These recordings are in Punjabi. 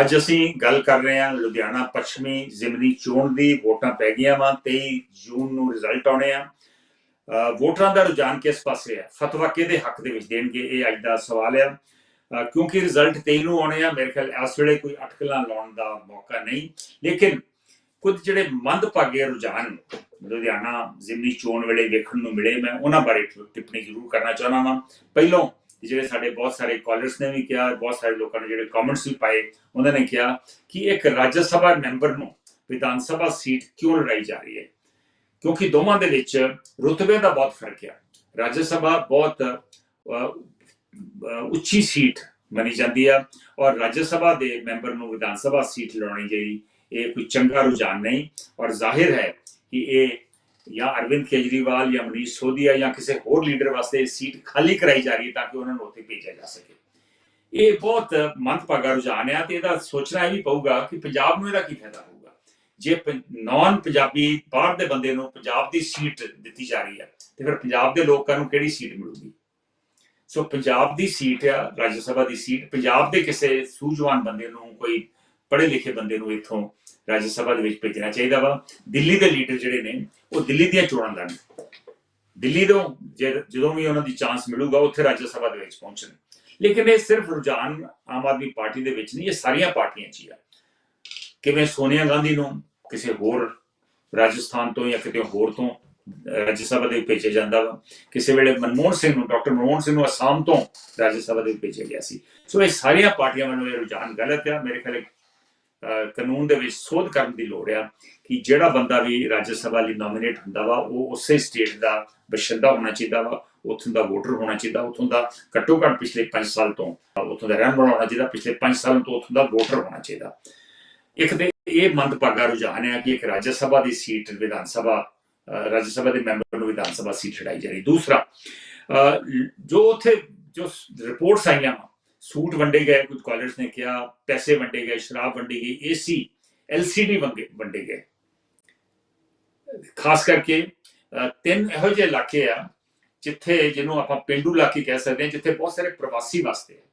ਅੱਜ ਅਸੀਂ ਗੱਲ ਕਰ ਰਹੇ ਹਾਂ ਲੁਧਿਆਣਾ ਪੱਛਮੀ ਜ਼ਿਮਨੀ ਚੋਣ ਦੀ, ਵੋਟਾਂ ਪੈ ਗਈਆਂ ਵਾ 23 ਜੂਨ ਨੂੰ ਰਿਜ਼ਲਟ ਆਉਣੇ ਆ। ਵੋਟਰਾਂ ਦਾ ਰੁਝਾਨ ਕਿਸ ਪਾਸੇ ਹੈ ਫਤਵਾ ਕਿਹਦੇ ਹੱਕ ਦੇ ਵਿੱਚ ਦੇਣਗੇ? ਇਹ ਅੱਜ ਦਾ ਸਵਾਲ ਆ। ਕਿਉਂਕਿ ਰਿਜ਼ਲਟ 23 ਨੂੰ ਆਉਣੇ ਆ, ਮੇਰੇ ਖਿਆਲ ਇਸ ਵੇਲੇ ਕੋਈ ਅਟਕਲਾਂ ਲਾਉਣ ਦਾ ਮੌਕਾ ਨਹੀਂ। ਲੇਕਿਨ ਕੁਝ ਜਿਹੜੇ ਮੰਦਭਾਗੇ ਰੁਝਾਨ ਲੁਧਿਆਣਾ ਜ਼ਿਮਨੀ ਚੋਣ ਵੇਲੇ ਵੇਖਣ ਨੂੰ ਮਿਲੇ, ਮੈਂ ਉਹਨਾਂ ਬਾਰੇ ਟਿੱਪਣੀ ਜ਼ਰੂਰ ਕਰਨਾ ਚਾਹਨਾ ਵਾਂ। ਪਹਿਲੋਂ ਜਿਹੜੇ ਸਾਡੇ ਬਹੁਤ ਸਾਰੇ ਕਾਲਰਸ ਨੇ ਵੀ ਕਿਹਾ, ਬਹੁਤ ਸਾਰੇ ਲੋਕਾਂ ਨੇ ਜਿਹੜੇ ਕਮੈਂਟਸ ਵੀ ਪਾਏ, ਉਹਨਾਂ ਨੇ ਕਿਹਾ ਕਿ ਇੱਕ ਰਾਜ ਸਭਾ ਮੈਂਬਰ ਨੂੰ ਵਿਧਾਨ ਸਭਾ ਸੀਟ ਕਿਉਂ ਲੜਾਈ ਜਾ ਰਹੀ ਹੈ? ਕਿਉਂਕਿ ਦੋਵਾਂ ਦੇ ਵਿੱਚ ਰੁਤਬੇ ਦਾ ਬਹੁਤ ਫ਼ਰਕ ਹੈ ਰਾਜ ਸਭਾ ਬਹੁਤ ਉੱਚੀ ਸੀਟ ਮੰਨੀ ਜਾਂਦੀ ਆ ਔਰ ਰਾਜ ਸਭਾ ਦੇ ਮੈਂਬਰ ਨੂੰ ਵਿਧਾਨ ਸਭਾ ਸੀਟ ਲੜਾਉਣੀ ਜਿਹੜੀ, ਇਹ ਕੋਈ ਚੰਗਾ ਰੁਝਾਨ ਨਹੀਂ ਔਰ ਜ਼ਾਹਿਰ ਹੈ ਕਿ ਇਹ ਜਾਂ ਅਰਵਿੰਦ ਕੇਜਰੀਵਾਲ ਜਾਂ ਮਨੀਸ਼ ਸੋਧੀਆ ਜਾਂ ਕਿਸੇ ਹੋਰ ਲੀਡਰ ਵਾਸਤੇ ਇਹ ਸੀਟ ਖਾਲੀ ਕਰਾਈ ਜਾ ਰਹੀ ਹੈ ਤਾਂ ਕਿ ਉਹਨਾਂ ਨੂੰ ਉੱਥੇ ਭੇਜਿਆ ਜਾ ਸਕੇ। ਇਹ ਬਹੁਤ ਮੰਦਭਾਗਾ ਰੁਝਾਨ ਹੈ ਤੇ ਇਹਦਾ ਸੋਚਣਾ ਵੀ ਪਊਗਾ ਕਿ ਪੰਜਾਬ ਨੂੰ ਇਹਦਾ ਕੀ ਫਾਇਦਾ ਹੋਊਗਾ। ਜੇ ਨਾਨ ਪੰਜਾਬੀ ਬਾਹਰ ਦੇ ਬੰਦੇ ਨੂੰ ਪੰਜਾਬ ਦੀ ਸੀਟ ਦਿੱਤੀ ਜਾ ਰਹੀ ਹੈ, ਤੇ ਫਿਰ ਪੰਜਾਬ ਦੇ ਲੋਕਾਂ ਨੂੰ ਕਿਹੜੀ ਸੀਟ ਮਿਲੂਗੀ? ਸੋ ਪੰਜਾਬ ਦੀ ਸੀਟ ਆ, ਰਾਜ ਸਭਾ ਦੀ ਸੀਟ, ਪੰਜਾਬ ਦੇ ਕਿਸੇ ਸੂਝਵਾਨ ਬੰਦੇ ਨੂੰ, ਕੋਈ ਪੜ੍ਹੇ ਲਿਖੇ ਬੰਦੇ ਨੂੰ ਇੱਥੋਂ ਰਾਜ ਸਭਾ ਦੇ ਵਿੱਚ ਭੇਜਣਾ ਚਾਹੀਦਾ ਵਾ। ਦਿੱਲੀ ਦੇ ਲੀਡਰ ਜਿਹੜੇ ਨੇ, ਉਹ ਦਿੱਲੀ ਦੀਆਂ ਚੋਣਾਂ ਲੜਨ। ਦਿੱਲੀ ਤੋਂ ਜਦੋਂ ਵੀ ਉਹਨਾਂ ਦੀ ਚਾਂਸ ਮਿਲੂਗਾ ਉੱਥੇ ਰਾਜ ਸਭਾ ਦੇ ਵਿੱਚ ਪਹੁੰਚਣ। ਲੇਕਿਨ ਇਹ ਸਿਰਫ ਰੁਝਾਨ ਆਮ ਆਦਮੀ ਪਾਰਟੀ ਦੇ ਵਿੱਚ ਨਹੀਂ, ਇਹ ਸਾਰੀਆਂ ਪਾਰਟੀਆਂ 'ਚ ਹੀ ਆ। ਕਿਵੇਂ ਸੋਨੀਆ ਗਾਂਧੀ ਨੂੰ ਕਿਸੇ ਹੋਰ ਰਾਜਸਥਾਨ ਤੋਂ ਜਾਂ ਕਿਤੇ ਹੋਰ ਤੋਂ ਰਾਜ ਸਭਾ ਦੇ ਭੇਜਿਆ ਜਾਂਦਾ ਵਾ। ਕਿਸੇ ਵੇਲੇ ਮਨਮੋਹਨ ਸਿੰਘ ਨੂੰ, ਡਾਕਟਰ ਮਨਮੋਹਨ ਸਿੰਘ ਨੂੰ ਅਸਾਮ ਤੋਂ ਰਾਜ ਸਭਾ ਦੇ ਭੇਜਿਆ ਗਿਆ ਸੀ। ਸੋ ਇਹ ਸਾਰੀਆਂ ਪਾਰਟੀਆਂ ਵੱਲੋਂ ਇਹ ਰੁਝਾਨ ਗਲਤ ਆ। ਮੇਰੇ ਖਿਆਲ ਕਾਨੂੰਨ ਦੇ ਵਿੱਚ ਸੋਧ ਕਰਨ ਦੀ ਲੋੜ ਆ ਕਿ ਜਿਹੜਾ ਬੰਦਾ ਵੀ ਰਾਜ ਸਭਾ ਲਈ ਨੋਮੀਨੇਟ ਹੁੰਦਾ ਵਾ ਉਹ ਉਸੇ ਸਟੇਟ ਦਾ ਬਸ਼ਿੰਦਾ ਹੋਣਾ ਚਾਹੀਦਾ ਵਾ ਉੱਥੋਂ ਦਾ ਵੋਟਰ ਹੋਣਾ ਚਾਹੀਦਾ ਉੱਥੋਂ ਦਾ ਘੱਟੋ ਘੱਟ ਪਿਛਲੇ 5 ਸਾਲ ਤੋਂ ਉੱਥੋਂ ਦਾ ਰਹਿਣ ਵਾਲਾ ਹੋਣਾ ਚਾਹੀਦਾ ਪਿਛਲੇ 5 ਸਾਲਾਂ ਤੋਂ ਉੱਥੋਂ ਦਾ ਵੋਟਰ ਹੋਣਾ ਚਾਹੀਦਾ। ਇੱਕ ਤੇ ਇਹ ਮੰਦਭਾਗਾ ਰੁਝਾਨ ਹੈ ਕਿ ਇੱਕ ਰਾਜ ਸਭਾ ਦੀ ਸੀਟ ਵਿਧਾਨ ਸਭਾ ਰਾਜ ਸਭਾ ਦੇ ਮੈਂਬਰ ਨੂੰ ਵਿਧਾਨ ਸਭਾ ਸੀਟ ਛਡਾਈ ਜਾ ਰਹੀ। ਦੂਸਰਾ ਜੋ ਉੱਥੇ ਜੋ ਰਿਪੋਰਟਸ ਆਈਆਂ ਵਾਂ, ਸੂਟ ਵੰਡੇ ਗਏ, ਕੁਝ ਕਾਲਰਸ ਨੇ ਕਿਹਾ, ਪੈਸੇ ਵੰਡੇ ਗਏ, ਸ਼ਰਾਬ ਵੰਡੀ ਗਈ ਏਸੀ ਐਲਸੀਡੀ ਵੰਡੇ ਵੰਡੇ ਗਏ। ਖਾਸ ਕਰਕੇ ਤਿੰਨ ਇਹੋ ਜਿਹੇ ਇਲਾਕੇ ਆ, ਜਿੱਥੇ ਜਿਹਨੂੰ ਆਪਾਂ ਪਿੰਡੂ ਇਲਾਕੇ ਕਹਿ ਸਕਦੇ ਹਾਂ, ਜਿੱਥੇ ਬਹੁਤ ਸਾਰੇ ਪ੍ਰਵਾਸੀ ਵਸਦੇ ਆ।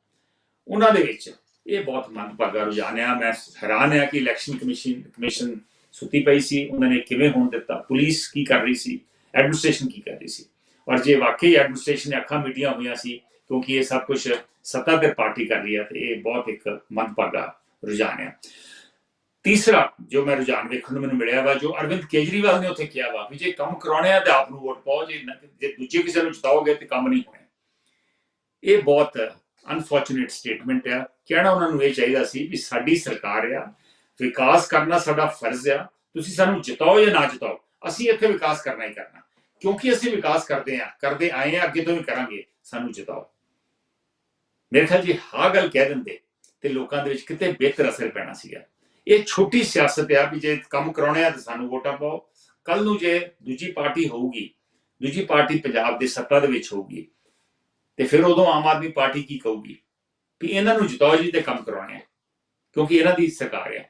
ਉਹਨਾਂ ਦੇ ਵਿੱਚ ਇਹ ਬਹੁਤ ਮੰਦਭਾਗਾ ਰੁਝਾਨ ਆ। ਮੈਂ ਹੈਰਾਨ ਆ ਕਿ ਇਲੈਕਸ਼ਨ ਕਮਿਸ਼ਨ ਕਮਿਸ਼ਨ ਸੁੱਤੀ ਪਈ ਸੀ, ਉਹਨਾਂ ਨੇ ਕਿਵੇਂ ਹੋਣ ਦਿੱਤਾ? ਪੁਲਿਸ ਕੀ ਕਰ ਰਹੀ ਸੀ? ਐਡਮਿਨਿਸਟ੍ਰੇਸ਼ਨ ਕੀ ਕਰ ਰਹੀ ਸੀ? ਔਰ ਜੇ ਵਾਕਈ ਐਡਮਿਨਿਸਟ੍ਰੇਸ਼ਨ ਨੇ ਅੱਖਾਂ ਮੀਟੀਆਂ ਹੋਈਆਂ ਸੀ ਕਿਉਂਕਿ ਇਹ ਸਭ ਕੁਝ ਸੱਤਾ ਤੇ ਪਾਰਟੀ ਕਰ ਰਹੀ ਹੈ ਤੇ ਇਹ ਬਹੁਤ ਇੱਕ ਮੰਦਭਾਗਾ ਰੁਝਾਨ ਹੈ ਤੀਸਰਾ ਜੋ ਮੈਂ ਰੁਝਾਨ ਵੇਖਣ ਨੂੰ ਮੈਨੂੰ ਮਿਲਿਆ ਵਾ, ਜੋ ਅਰਵਿੰਦ ਕੇਜਰੀਵਾਲ ਨੇ ਉੱਥੇ ਕਿਹਾ ਵਾ ਵੀ ਜੇ ਕੰਮ ਕਰਾਉਣੇ ਆ ਤਾਂ ਆਪ ਨੂੰ ਵੋਟ ਪਾਓ, ਜੇ ਜੇ ਦੂਜੇ ਕਿਸੇ ਨੂੰ ਜਿਤਾਓਗੇ ਤੇ ਕੰਮ ਨਹੀਂ ਹੋਣਾ। ਇਹ ਬਹੁਤ ਅਨਫੋਰਚੂਨੇਟ ਸਟੇਟਮੈਂਟ ਆ। ਕਹਿਣਾ ਉਹਨਾਂ ਨੂੰ ਇਹ ਚਾਹੀਦਾ ਸੀ ਵੀ ਸਾਡੀ ਸਰਕਾਰ ਆ, ਵਿਕਾਸ ਕਰਨਾ ਸਾਡਾ ਫਰਜ਼ ਆ। ਤੁਸੀਂ ਸਾਨੂੰ ਜਿਤਾਓ ਜਾਂ ਨਾ ਜਿਤਾਓ, ਅਸੀਂ ਇੱਥੇ ਵਿਕਾਸ ਕਰਨਾ ਹੀ ਕਰਨਾ। ਕਿਉਂਕਿ ਅਸੀਂ ਵਿਕਾਸ ਕਰਦੇ ਆ, ਕਰਦੇ ਆਏ ਆ, ਅੱਗੇ ਤੋਂ ਵੀ ਕਰਾਂਗੇ, ਸਾਨੂੰ ਜਿਤਾਓ। ਮੇਰੇ ਖਿਆਲ ਜੀ ਹਾਂ ਗੱਲ ਕਹਿ ਦਿੰਦੇ ਤੇ ਲੋਕਾਂ ਦੇ ਵਿੱਚ ਕਿਤੇ ਬਿਹਤਰ ਅਸਰ ਪੈਣਾ ਸੀਗਾ। ਇਹ ਛੋਟੀ ਸਿਆਸਤ ਆ ਵੀ ਜੇ ਕੰਮ ਕਰਾਉਣੇ ਆ ਤਾਂ ਸਾਨੂੰ ਵੋਟਾਂ ਪਾਓ। ਕੱਲ ਨੂੰ ਜੇ ਦੂਜੀ ਪਾਰਟੀ ਹੋਊਗੀ, ਦੂਜੀ ਪਾਰਟੀ ਪੰਜਾਬ ਦੇ ਸੱਤਾ ਦੇ ਵਿੱਚ ਹੋਊਗੀ, ਤੇ ਫਿਰ ਉਦੋਂ ਆਮ ਆਦਮੀ ਪਾਰਟੀ ਕੀ ਕਹੂਗੀ? ਵੀ ਇਹਨਾਂ ਨੂੰ ਜਿਤਾਓ ਜੀ ਤੇ ਕੰਮ ਕਰਾਉਣੇ ਆ, ਕਿਉਂਕਿ ਇਹਨਾਂ ਦੀ ਸਰਕਾਰ ਆ।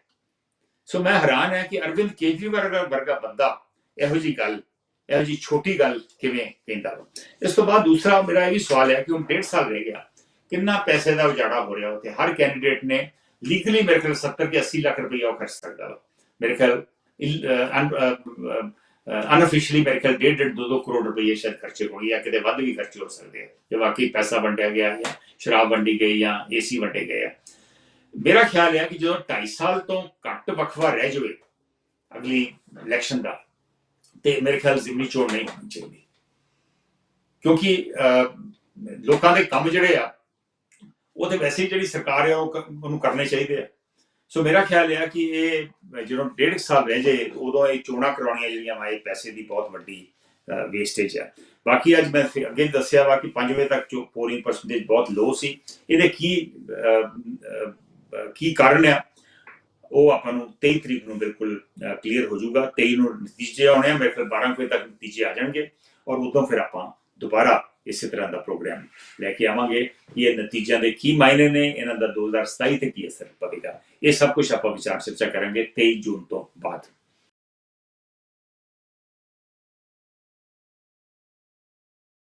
ਸੋ ਮੈਂ ਹੈਰਾਨ ਹੈ ਕਿ ਅਰਵਿੰਦ ਕੇਜਰੀਵਾਲ ਵਰਗਾ- ਬੰਦਾ ਇਹੋ ਜੀ ਗੱਲ, ਇਹੋ ਜੀ ਛੋਟੀ ਗੱਲ ਕਿਵੇਂ ਕਹਿੰਦਾ ਵਾ? ਇਸ ਤੋਂ ਬਾਅਦ ਦੂਸਰਾ ਮੇਰਾ ਇਹ ਵੀ ਸਵਾਲ ਹੈ ਕਿ ਹੁਣ 1.5 ਸਾਲ ਰਹਿ ਗਿਆ। ਕਿੰਨਾ ਪੈਸੇ ਦਾ ਉਜਾੜਾ ਹੋ ਰਿਹਾ ਉੱਥੇ? ਹਰ ਕੈਂਡੀਡੇਟ ਨੇ ਲੀਗਲੀ ਮੇਰੇ ਖਿਆਲ 70 ਕਿ 80 ਲੱਖ ਰੁਪਏ ਉਹ ਖਰਚ ਸਕਦਾ ਵਾ। ਮੇਰੇ ਖਿਆਲ ਅਨਅਫੀਸ਼ੀਅਲੀ ਮੇਰੇ ਖਿਆਲ 1.5 2 2 ਕਰੋੜ ਰੁਪਏ ਸ਼ਾਇਦ ਖਰਚੇ ਹੋਣਗੇ ਜਾਂ ਕਿਤੇ ਵੱਧ ਵੀ ਖਰਚੇ ਹੋ ਸਕਦੇ ਆ। ਜੇ ਵਾਕਈ ਪੈਸਾ ਵੰਡਿਆ ਗਿਆ ਜਾਂ ਸ਼ਰਾਬ ਵੰਡੀ ਗਈ ਜਾਂ ਏਸੀ ਵੰਡੇ ਗਏ ਆ। ਮੇਰਾ ਖਿਆਲ ਹੈ ਕਿ ਜਦੋਂ 2.5 ਸਾਲ ਤੋਂ ਘੱਟ ਵਕਫਾ ਰਹਿ ਜਾਵੇ ਅਗਲੀ ਇਲੈਕਸ਼ਨ ਦਾ, ਤੇ ਮੇਰੇ ਖਿਆਲ ਜ਼ਿਮਨੀ ਚੋਣ ਨਹੀਂ ਹੋਣੀ ਚਾਹੀਦੀ। ਕਿਉਂਕਿ ਲੋਕਾਂ ਦੇ ਕੰਮ ਜਿਹੜੇ ਆ ਉਹ ਤੇ ਵੈਸੇ ਜਿਹੜੀ ਸਰਕਾਰ ਆ, ਉਹ ਕ- ਉਹਨੂੰ ਕਰਨੇ ਚਾਹੀਦੇ ਆ। ਸੋ ਮੇਰਾ ਖਿਆਲ ਹੈ ਕਿ ਇਹ ਜਦੋਂ ਡੇਢ ਕੁ ਸਾਲ ਰਹਿ ਜੇ ਉਦੋਂ ਇਹ ਚੋਣਾਂ ਕਰਾਉਣੀਆਂ ਜਿਹੜੀਆਂ ਵਾ, ਇਹ ਪੈਸੇ ਦੀ ਬਹੁਤ ਵੱਡੀ ਵੇਸਟੇਜ ਹੈ ਬਾਕੀ ਅੱਜ ਮੈਂ ਫਿਰ ਅੱਗੇ ਦੱਸਿਆ ਵਾ ਕਿ 5 ਵਜੇ ਤੱਕ ਜੋ ਪੋਲਿੰਗ ਪਰਸੈਂਟੇਜ ਬਹੁਤ ਲੋ ਸੀ। ਇਹਦੇ ਕੀ ਕੀ ਕਾਰਨ ਆ, ਉਹ ਆਪਾਂ ਨੂੰ 23 ਤਰੀਕ ਨੂੰ ਬਿਲਕੁਲ ਕਲੀਅਰ ਹੋ ਜਾਊਗਾ। 23 ਨੂੰ ਨਤੀਜੇ ਆਉਣੇ ਆ, ਮੇਰੇ ਖਿਆਲ 12 ਵਜੇ ਤੱਕ ਨਤੀਜੇ ਆ ਜਾਣਗੇ। ਔਰ ਉਦੋਂ ਫਿਰ ਆਪਾਂ ਦੁਬਾਰਾ ਇਸੇ ਤਰ੍ਹਾਂ ਦਾ ਪ੍ਰੋਗਰਾਮ ਲੈ ਕੇ ਆਵਾਂਗੇ। ਇਹ ਨਤੀਜਿਆਂ ਦੇ ਕੀ ਮਾਇਨੇ ਨੇ? ਇਹਨਾਂ ਦਾ 2027 ਤੇ ਕੀ ਅਸਰ ਪਵੇਗਾ? ਇਹ ਸਭ ਕੁਝ ਆਪਾਂ ਵਿਚਾਰ ਚਰਚਾ ਕਰਾਂਗੇ 23 ਜੂਨ ਤੋਂ ਬਾਅਦ।